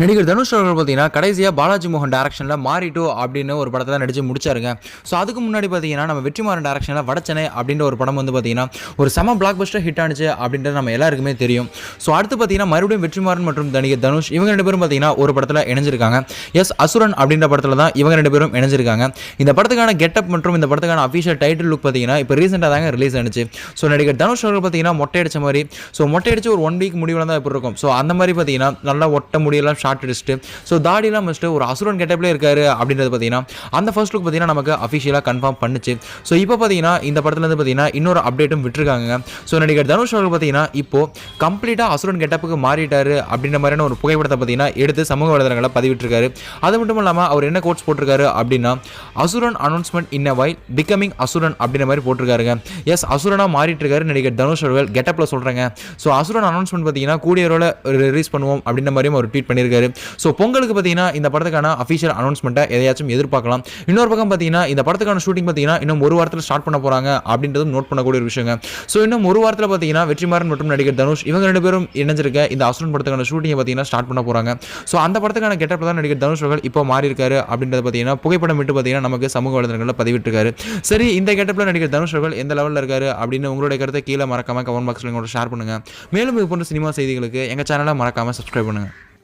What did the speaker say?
நடிகர் தனுஷ் அவர்கள் பார்த்தீங்கன்னா கடைசியாக பாலாஜி மோகன் டேரக்ஷனில் மாறிட்டு அப்படின்னு ஒரு படத்தில் நடித்து முடிச்சாருங்க. ஸோ அதுக்கு முன்னாடி பார்த்தீங்கன்னா நம்ம வெற்றிமாறன் டேரக்ஷனில் வடச்சனை அப்படின்ற ஒரு படம் வந்து பார்த்தீங்கன்னா ஒரு செம பிளாக் பஸ்டர் ஹிட் ஆனிச்சு அப்படின்றது நம்ம எல்லாருக்குமே தெரியும். ஸோ அடுத்து பார்த்தீங்கன்னா மறுபடியும் வெற்றிமாறன் மற்றும் நடிகர் தனுஷ் இவங்க ரெண்டு பேரும் பார்த்தீங்கன்னா ஒரு படத்தில் இணைஞ்சிருக்காங்க. எஸ் அசுரன் அப்படின்ற படத்தில் தான் இவங்க ரெண்டு பேரும் இணைஞ்சிருக்காங்க. இந்த படத்துக்கான கெட்டப் மற்றும் இந்த படத்துக்கான அஃபிஷியல் டைட்டில் லுக் பார்த்தீங்கன்னா இப்போ ரீசெண்டாக தாங்க ரிலீஸ் ஆனிச்சு. ஸோ நடிகர் தனுஷ் அவர்கள் பார்த்தீங்கன்னா மொட்டை அடிச்ச மாதிரி. ஸோ மொட்டை அடிச்சு ஒரு ஒன் வீக் முடிவில் தான் இப்போ இருக்கும். ஸோ அந்த மாதிரி பார்த்தீங்கன்னா நல்லா ஒட்ட முடியெல்லாம் ஷார்ட் அடிச்சுட்டு ஸோ தாடிலாம் முடிச்சுட்டு ஒரு அசுரன் கெட்டப்லேயே இருக்காரு அப்படின்றது பார்த்தீங்கன்னா அந்த ஃபர்ஸ்ட் லுக் பார்த்தீங்கன்னா நமக்கு அஃபிஷியலாக கன்ஃபார்ம் பண்ணுச்சு. ஸோ இப்போ பார்த்தீங்கன்னா இந்த படத்துலேருந்து பார்த்தீங்கன்னா இன்னொரு அப்டேட்டும் விட்டுருக்காங்க. ஸோ நடிகர் தனுஷ் அவர்கள் பார்த்தீங்கன்னா இப்போ கம்ப்ளீட்டாக அசுரன் கெட்டப்புக்கு மாறிட்டார் அப்படின்ற மாதிரியான ஒரு புகைப்படத்தை பார்த்தீங்கன்னா எடுத்து சமூக வலைதளங்களில் பதிவிட்டிருக்காரு. அது மட்டும் இல்லாமல் அவர் என்ன கோட்ஸ் போட்டிருக்காரு அப்படின்னா அசுரன் அனௌன்ஸ்மெண்ட் இன் அ வை பிகமிங் அசுரன் அப்படின்ற மாதிரி போட்டிருக்காருங்க. எஸ் அசுரனாக மாறிட்டு இருக்காரு நடிகர் தனுஷ் அவர்கள். கெட்டப்பில் சொல்கிறேங்க ஸோ அசுரன் அனௌன்ஸ்மெண்ட் பார்த்தீங்கன்னா கூடிய ரிலீஸ் பண்ணுவோம் அப்படின்ற மாதிரியும் அவர் ட்வீட் பண்ணியிருக்காரு. ஸோ பொங்கலுக்கு பார்த்தீங்கன்னா இந்த படத்துக்கான அஃபிஷியல் அனௌன்ஸ்மெண்ட்டை எதையாச்சும் எதிர்பார்க்கலாம். இன்னொரு பக்கம் பார்த்தீங்கன்னா இந்த படத்துக்கான ஷூட்டிங் பார்த்தீங்கன்னா இன்னும் ஒரு வாரத்தில் ஸ்டார்ட் பண்ண போகிறாங்க அப்படின்றதும் நோட் பண்ணக்கூடிய ஒரு விஷயங்க. ஸோ இன்னும் ஒரு வாரத்தில் பார்த்தீங்கன்னா வெற்றிமாறன் மற்றும் நடிகர் தனுஷ் இவங்க ரெண்டு பேரும் இணைஞ்சிருக்க இந்த அசுரன் படத்துக்கான ஷூட்டிங்கை பார்த்தீங்கன்னா ஸ்டார்ட் பண்ண போகிறாங்க ஸோ அந்த படத்துக்கான கெட்டப் தான் நடிகர் தனுஷ் அவர்கள் இப்போ மாறி இருக்காரு அப்படின்றத பார்த்தீங்கன்னா புகைப்படம் விட்டு பார்த்தீங்கன்னா நமக்கு சமூக வலைதளங்களில் பதிவிட்டிருக்காரு. சரி இந்த கெட்டப்பில் நடிகர் தனுஷ் அவர்கள் எந்த லெவலில் இருக்காரு அப்படின்னு உங்களுடைய கருத்தை கீழே மறக்காம கமெண்ட் பாக்ஸில் எங்களோட ஷேர் பண்ணுங்கள் மேலும் இது போன்ற சினிமா செய்திகளுக்கு எங்கள் சேனலை மறக்காமல் சப்ஸ்கிரைப் பண்ணுங்கள்